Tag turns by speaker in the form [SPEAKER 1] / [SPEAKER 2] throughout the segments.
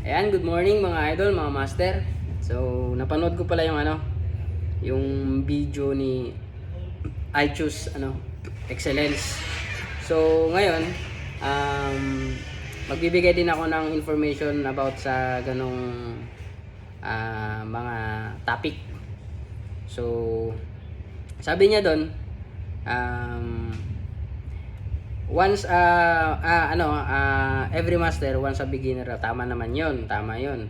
[SPEAKER 1] Ayan, good morning mga idol, mga master. So, napanood ko pala yung ano, yung video ni I choose ano, excellence. So, ngayon, um, magbibigay din ako ng information about sa ganong ah, mga topic. So, sabi niya doon, um, once uh, ah, ano ah, every master once a beginner tama naman yon tama yon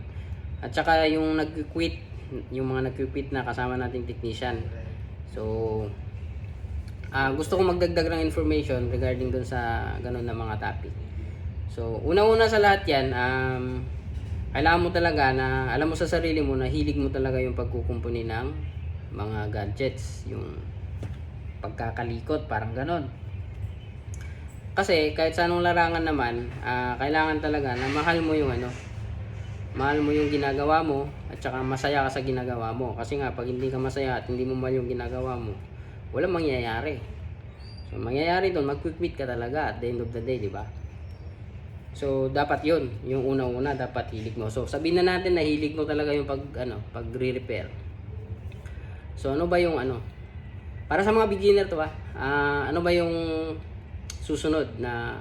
[SPEAKER 1] at saka yung nag-quit yung mga nag-quit na kasama nating technician. So ah gusto ko magdagdag ng information regarding dun sa ganun na mga topic. So una-una sa lahat yan um, kailangan mo talaga na alam mo sa sarili mo na hilig mo talaga yung pagkukumpuni ng mga gadgets yung pagkakalikot parang ganon kasi kahit sa anong larangan naman, ah, kailangan talaga na mahal mo yung ano, mahal mo yung ginagawa mo at saka masaya ka sa ginagawa mo. Kasi nga pag hindi ka masaya at hindi mo mahal yung ginagawa mo, walang mangyayari. So mangyayari doon, mag-quit ka talaga at the end of the day, di ba? So dapat 'yun, yung una-una dapat hilig mo. So sabihin na natin na hilig mo talaga yung pag ano, pag repair So ano ba yung ano? Para sa mga beginner to ah, ah, ano ba yung susunod na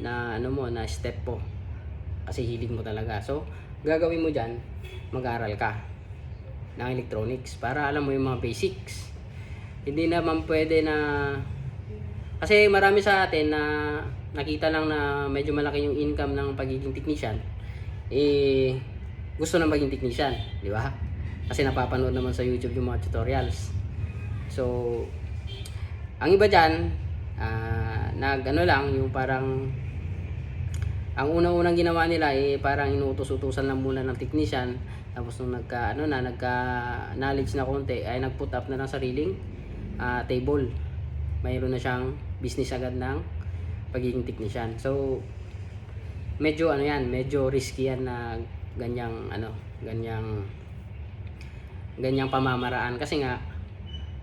[SPEAKER 1] na ano mo na step po. Kasi hilig mo talaga. So gagawin mo diyan mag-aral ka ng electronics para alam mo yung mga basics. Hindi naman pwede na kasi marami sa atin na nakita lang na medyo malaki yung income ng pagiging technician eh gusto na maging technician di ba? Kasi napapanood naman sa YouTube yung mga tutorials. So ang iba dyan ah nag lang yung parang ang unang-unang ginawa nila eh parang inuutos-utusan lang muna ng technician. Tapos nung nagka ano na nagka knowledge na konti ay nag-put up na ng sariling ah, table. Mayroon na siyang business agad ng pagiging technician. So medyo ano yan medyo risky yan na ganyang ano ganyang ganyang pamamaraan. Kasi nga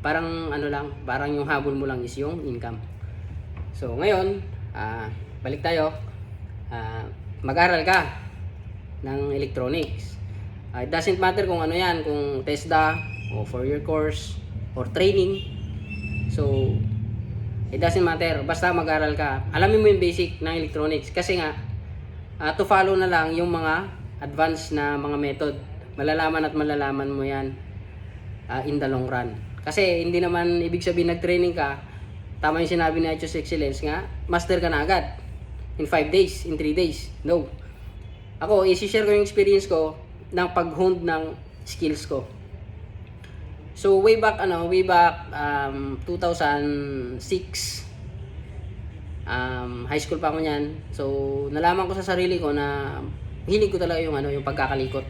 [SPEAKER 1] parang ano lang parang yung habol mo lang is yung income So ngayon, ah, balik tayo. Ah, mag-aral ka ng electronics. Ah, it doesn't matter kung ano yan, kung TESDA o four-year course or training. So, it doesn't matter. Basta mag-aral ka. Alamin mo yung basic ng electronics. Kasi nga, ah, to follow na lang yung mga advanced na mga method. Malalaman at malalaman mo yan ah, in the long run. Kasi hindi naman ibig sabihin nag-training ka, tama yung sinabi ni Achos Excellence nga, master ka na agad. In 5 days, in 3 days. No. Ako, isi-share ko yung experience ko ng pag-honed ng skills ko. So, way back, ano, way back um, 2006, um, high school pa ako niyan. So, nalaman ko sa sarili ko na hilig ko talaga yung, ano, yung pagkakalikot.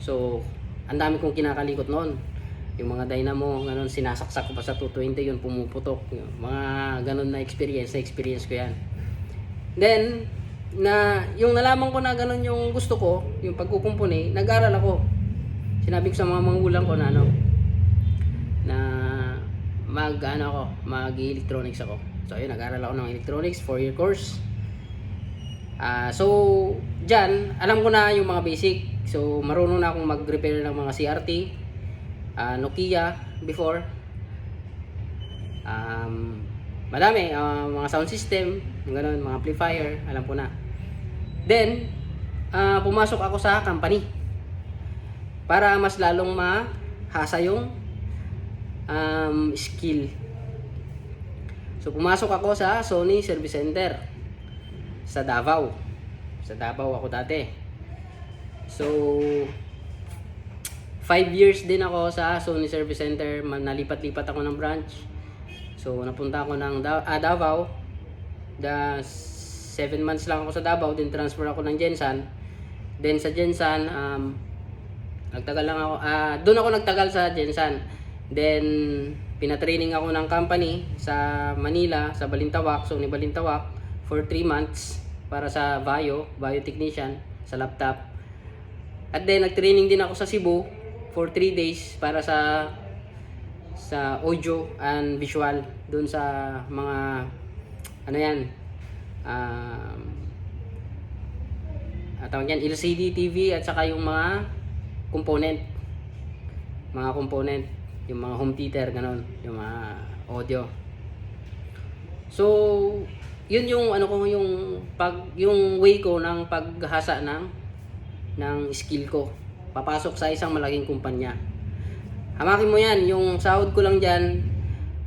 [SPEAKER 1] So, ang dami kong kinakalikot noon yung mga dynamo, ganun, sinasaksak ko pa sa 220 yun, pumuputok. Mga ganun na experience, na experience ko yan. Then, na, yung nalaman ko na ganun yung gusto ko, yung pagkukumpuni, nag-aral ako. Sinabi ko sa mga mangulang ko na ano, na mag, ano ako, mag-electronics ako. So, ayun, nag-aral ako ng electronics, 4-year course. Ah, so, dyan, alam ko na yung mga basic. So, marunong na akong mag-repair ng mga CRT, ah, Nokia before. Um, madami, ah, mga sound system, ganun, mga amplifier, alam ko na. Then, ah, pumasok ako sa company para mas lalong mahasa yung um, skill. So, pumasok ako sa Sony Service Center sa Davao. Sa Davao ako dati. So, Five years din ako sa Sony Service Center. Nalipat-lipat ako ng branch. So, napunta ako ng da- ah, Davao. The seven months lang ako sa Davao. Then, transfer ako ng Jensan. Then, sa Jensan, um, nagtagal lang ako. ah doon ako nagtagal sa Jensan. Then, pinatraining ako ng company sa Manila, sa Balintawak, Sony Balintawak, for 3 months para sa Bio, Bio Technician, sa laptop. At then, nag-training din ako sa Cebu for 3 days para sa sa audio and visual doon sa mga ano yan um, uh, tawag yan, LCD TV at saka yung mga component. Mga component, yung mga home theater, ganon, yung mga audio. So, yun yung ano ko yung pag yung way ko ng paghasa ng ng skill ko. Papasok sa isang malaking kumpanya. Hamakin mo yan, yung sahod ko lang diyan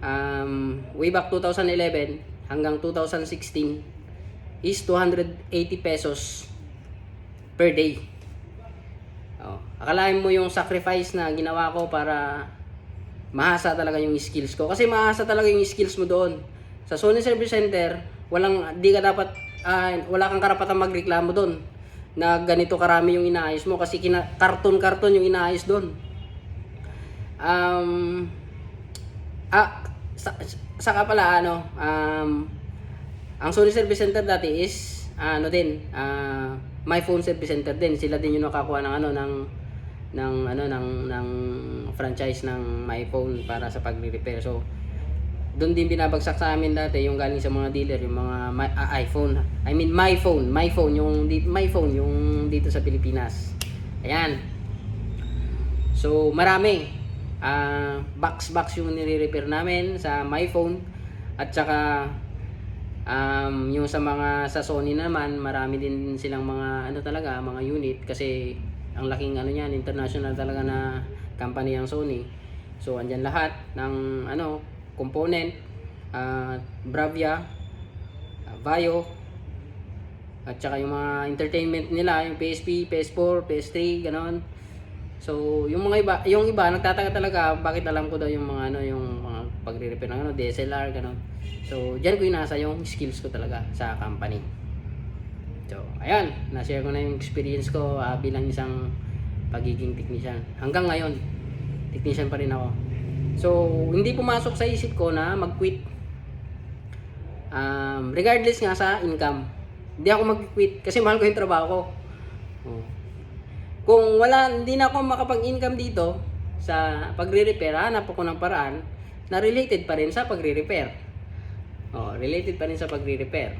[SPEAKER 1] um, way back 2011 hanggang 2016 is 280 pesos per day. Oh, akalain mo yung sacrifice na ginawa ko para mahasa talaga yung skills ko. Kasi mahasa talaga yung skills mo doon. Sa Sony Service Center, walang di ka dapat ah, wala kang karapatan magreklamo doon na ganito karami yung inaayos mo kasi karton-karton yung inaayos doon. Um, ah, sa, saka pala ano, um, ang Sony Service Center dati is ano din, ah, my phone service center din. Sila din yung nakakuha ng ano ng ng ano ng ng franchise ng my phone para sa pagre-repair. So doon din binabagsak sa amin dati yung galing sa mga dealer, yung mga my, ah, iPhone. I mean my phone, my phone yung di, my phone yung dito sa Pilipinas. Ayan. So marami ah box box yung nire-repair namin sa my phone at saka um, yung sa mga sa Sony naman marami din silang mga ano talaga mga unit kasi ang laking ano niyan international talaga na company ang Sony so andyan lahat ng ano component ah, Bravia ah, Vaio at saka yung mga entertainment nila yung PSP, PS4, PS3 ganon So, yung mga iba, yung iba nagtataka talaga bakit alam ko daw yung mga ano, yung mga pagre-repair ng ano, DSLR ganun. So, diyan ko inasa yung skills ko talaga sa company. So, ayan, na-share ko na yung experience ko ah, bilang isang pagiging technician. Hanggang ngayon, technician pa rin ako. So, hindi pumasok sa isip ko na mag-quit. Um, regardless nga sa income. Hindi ako mag-quit kasi mahal ko yung trabaho ko. Oh kung wala, hindi na ako makapag-income dito sa pagre-repair, hanap ako ng paraan na related pa rin sa pagre-repair. Oh, related pa rin sa pagre-repair.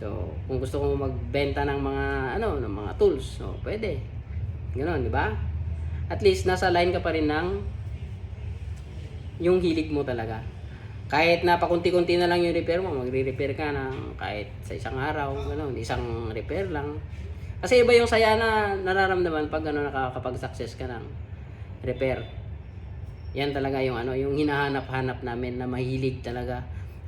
[SPEAKER 1] So, kung gusto ko magbenta ng mga ano, ng mga tools, so pwede. Ganoon, di ba? At least nasa line ka pa rin ng yung hilig mo talaga. Kahit na pakunti-kunti na lang yung repair mo, magre-repair ka ng kahit sa isang araw, ganoon, isang repair lang. Kasi iba yung saya na nararamdaman pag ano nakakapag-success ka ng repair. Yan talaga yung ano, yung hinahanap-hanap namin na mahilig talaga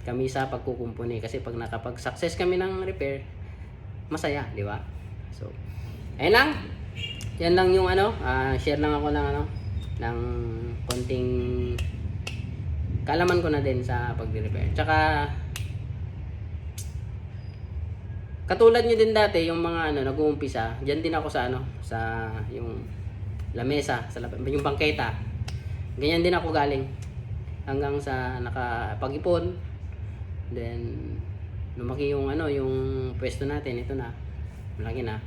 [SPEAKER 1] kami sa pagkukumpuni kasi pag nakapag-success kami ng repair, masaya, di ba? So, ayun lang. Yan lang yung ano, ah, share lang ako ng ano ng konting kalaman ko na din sa pagre-repair. Tsaka Katulad nyo din dati, yung mga ano, nag-uumpisa, dyan din ako sa ano, sa yung lamesa, sa yung bangketa. Ganyan din ako galing. Hanggang sa nakapag-ipon. Then, lumaki yung ano, yung pwesto natin. Ito na. Malaki na.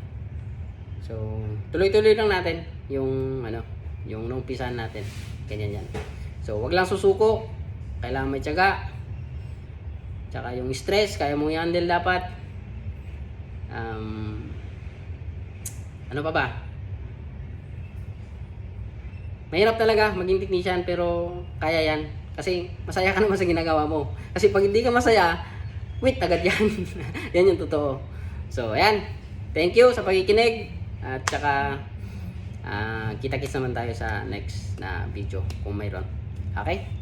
[SPEAKER 1] So, tuloy-tuloy lang natin yung ano, yung numpisan natin. Ganyan yan. So, wag lang susuko. Kailangan may tiyaga. Tsaka yung stress, kaya mo i-handle dapat um, ano pa ba? Mahirap talaga maging technician pero kaya yan. Kasi masaya ka naman sa ginagawa mo. Kasi pag hindi ka masaya, quit agad yan. yan yung totoo. So, ayan. Thank you sa pakikinig. At saka, ah, kita-kits naman tayo sa next na video kung mayroon. Okay?